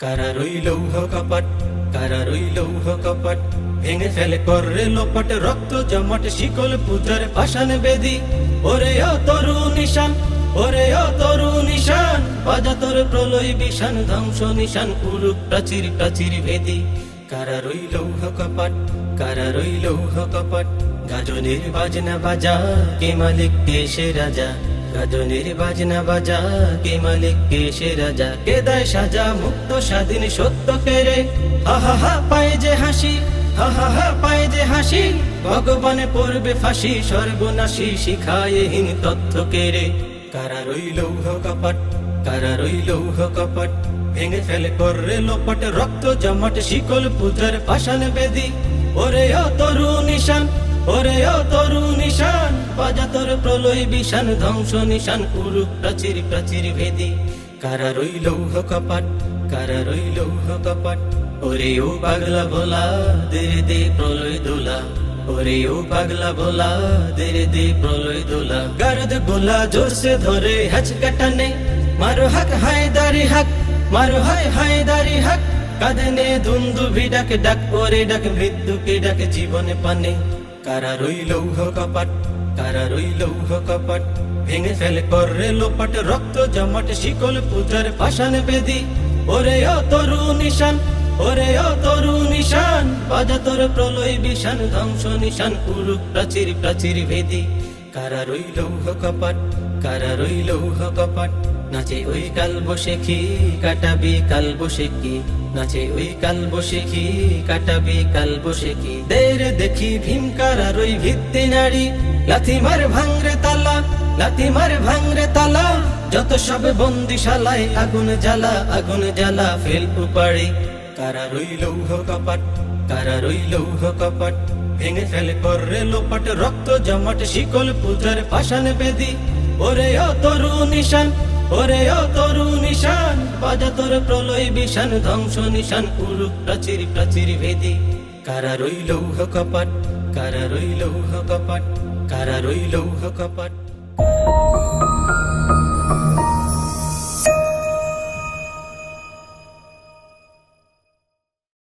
কারা রইল কপাট কারা রইল কপাট ভেঙে ফেলে কররে লোপাট রক্ত জমাট শিকল পূজার পাষাণ বেদি ওরে ও তরু নিশান ওরে ও তরু নিশান বাজা প্রলয় বিশান ধ্বংস নিশান উরুক প্রাচীর প্রাচীর ভেদি কারা রইল কপাট কারা রইল কপাট গাজনের বাজনা বাজা কে মালিক কে রাজা গাজনের বাজনা বাজা, কে মালিক, কে সে রাজা, কে দেয় সাজা, মুক্ত স্বাধীন সত্য কেরে হা হা পায় যে হাসি, হা হা হা, পায় যে হাসি, ভগবানে পড়বে ফাঁসি, সর্বনাশী শিখায় হীন তথ্য কেরে কারা রইল কপাট, কারা রইল কপাট, ভেঙে ফেলে কররে লোপাট, রক্ত জমাট, শিকল পূজার পাষাণ বেদি। ওরে ও তরু নিশান ওরে ও তরু নিশান বাজা প্রলয় বিশান ধ্বংস নিশান পুরু প্রাচীর প্রাচীর ভেদি। কারা রইল কপাট কারা রইল কপাট ওরে ও পাগলা ভোলা দেরে দে প্রলয় দোলা। ওরে ও পাগলা ভোলা দেরে দে প্রলয় দোলা। গারদ গোলা জোর সে ধরে হচকা টানে মারো হাক হায়দারি হাক, মারো হায় হায়দারি হাক। কাঁদনে ধুন্দু ডাক ডাক, ওরে ডাক মৃত্যুকে ডাক জীবনে পানে। কারা রইল কপাট কারা রইল কপাট ভেঙে ফেলে কররে লোপাট, রক্ত জমাট, শিকল পূজার পাষাণ বেদি। ওরে ও তরু নিশান, ওরে ও তরু নিশান বাজা তোর প্রলয় বিশান ধ্বংস নিশান পুরু প্রাচীর প্রাচীর ভেদি। কারা রইল কপাট কারা রইল কপাট নাচে ওই কাল বসে খি কাটাবি, কাল বসে কি? নাচে ওই কাল বসে কি কাটাবি, কাল বসে কি? দের দেখি ভীমকার আর ওই ভিত্তি নারী। লাথি মার ভাঙরে তালা, লাথি মার ভাঙরে তালা। যত সব বন্দিশালায় আগুন জ্বালা আগুন জ্বালা ফেল উপাড়ি। কারা রইল কপাট, কারা রইল কপাট? ভেঙে ফেলে কররে লোপাট, রক্ত জমাট, শিকল পূজার পাষাণ বেদি। ওরে ও তরু নিশান ওরে ও তরু নিশান বাজা তোর প্রলয় বিশান ধ্বংস নিশান উরুক প্রাচীর প্রাচীর ভেদি। কারা রইল কপাট, কারা রইল কপাট, কারা রইল কপাট।